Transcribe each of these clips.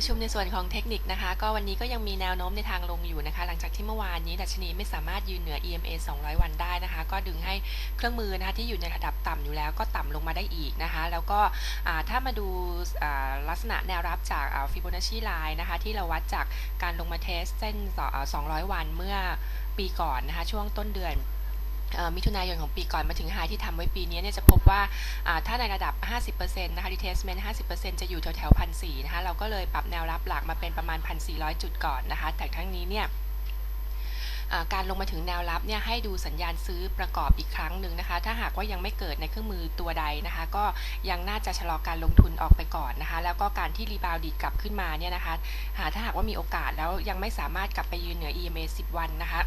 ประชุมในส่วนของเทคนิคนะคะ ก็วันนี้ก็ยังมีแนวโน้มในทางลงอยู่นะคะ หลังจากที่เมื่อวานนี้ดัชนีไม่สามารถยืนเหนือ EMA 200 วันได้นะคะ ก็ดึงให้เครื่องมือนะคะที่อยู่ในระดับต่ำอยู่แล้วก็ต่ำลงมาได้อีกนะคะ แล้วก็ถ้ามาดูลักษณะแนวรับจากฟิโบนัชชีไลน์นะคะ ที่เราวัดจากการลงมาเทสเส้น 200 วันเมื่อปีก่อนนะคะ ช่วงต้นเดือน มิถุนายนของปีก่อนมาถึงไฮที่ทำไว้ปีนี้เนี่ยจะพบว่าถ้าในระดับ 50%นะคะ retracement 50%จะอยู่แถวแถวพันสนะคะ เราก็เลยปรับแนวรับหลักมาเป็นประมาณ 1,400 จุดก่อนนะคะ แต่ทั้งนี้เนี่ยการลงมาถึงแนวรับเนี่ยให้ดูสัญญาณซื้อประกอบอีกครั้งหนึ่งนะคะ ถ้าหากว่ายังไม่เกิดในเครื่องมือตัวใดนะคะ ก็ยังน่าจะชะลอการลงทุนออกไปก่อนนะคะ แล้วก็การที่รีบาวดีดกลับขึ้นมาเนี่ยนะคะหาถ้าหากว่ามีโอกาสแล้วยังไม่สามารถกลับไปยืนเหนือ EMA 10 วันนะคะ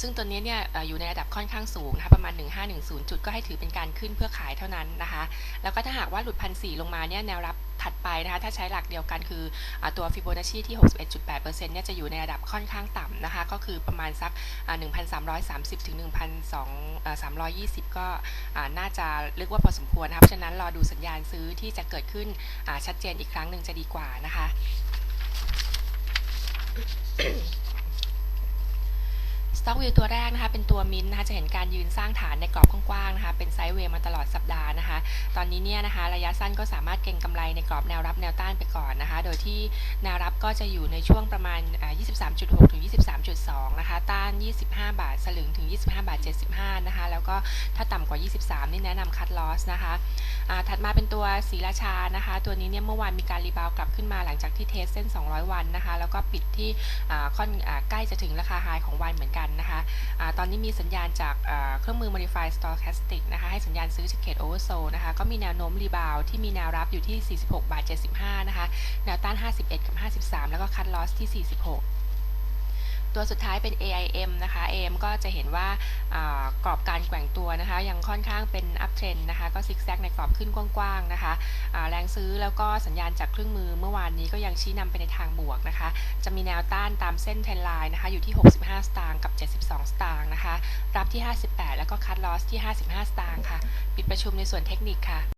ซึ่งตัวนี้เนี่ยอยู่ในระดับค่อนข้างสูงนะคะประมาณ 1510 จุดก็ให้ถือเป็นการขึ้นเพื่อขายเท่านั้นนะคะ แล้วก็ถ้าหากว่าหลุดพันสลงมาเนี่ยแนวรับถัดไปนะคะถ้าใช้หลักเดียวกันคืออตัวฟิโบนัชชีที่ 61.8%เนี่ยจะอยู่ในระดับค่อนข้างต่ำนะคะ ก็คือประมาณสัก 1,330 ถึง 1,320 ก็น่าจะลึกว่าพอสมควรนะคะเพราะฉะนั้นรอดูสัญญาณซื้อที่จะเกิดขึ้นชัดเจนอีกครั้งหนึ่งจะดีกว่านะคะ สต็อกวิวตัวแรกนะคะเป็นตัวมินนะคะจะเห็นการยืนสร้างฐานในกรอบกว้างๆนะคะเป็นไซด์เวย์มาตลอดสัปดาห์นะคะตอนนี้เนี่ยนะคะระยะสั้นก็สามารถเก็งกำไรในกรอบแนวรับแนวต้านไปก่อนนะคะโดยที่แนวรับก็จะอยู่ในช่วงประมาณ 23.6 ถึง 23.2 นะคะต้าน 25 บาท สลึงถึง 25 บาท 75 นะคะ แล้วก็ถ้าต่ำกว่า 23 นี่แนะนำคัดลอสนะคะถัดมาเป็นตัวสีราชานะคะ ตัวนี้เนี่ยเมื่อวานมีการรีบาวกลับขึ้นมาหลังจากที่เทสเส้น 200 วันนะคะ แล้วก็ปิดที่ค่อนอใกล้จะถึงราคาไฮของวันเหมือนกันนะคะอาตอนนี้มีสัญญาณจากเครื่องมือ Modify Stochastic นะคะ ให้สัญญาณซื้อจากเขต Oversold นะคะ ก็มีแนวโน้มรีบาวที่มีแนวรับอยู่ที่ 46 บาท 75 นะคะ แนวต้าน 51 กับ 53 แล้วก็คัดลอสที่ 46 ตัวสุดท้ายเป็น AIM นะคะ AIM ก็จะเห็นว่ากรอบการแกว่งตัวนะคะ ยังค่อนข้างเป็น up trend นะคะ ก็ซิกแซกในกรอบขึ้นกว้างๆนะคะแรงซื้อแล้วก็สัญญาณจากเครื่องมือเมื่อวานนี้ก็ยังชี้นำไปในทางบวกนะคะ จะมีแนวต้านตามเส้นเทรนไลน์นะคะ อยู่ที่ 65 สตางค์กับ 72 สตางค์นะคะ รับที่ 58 แล้วก็คัดลอสที่ 55 สตางค์ค่ะ ปิดประชุมในส่วนเทคนิคค่ะ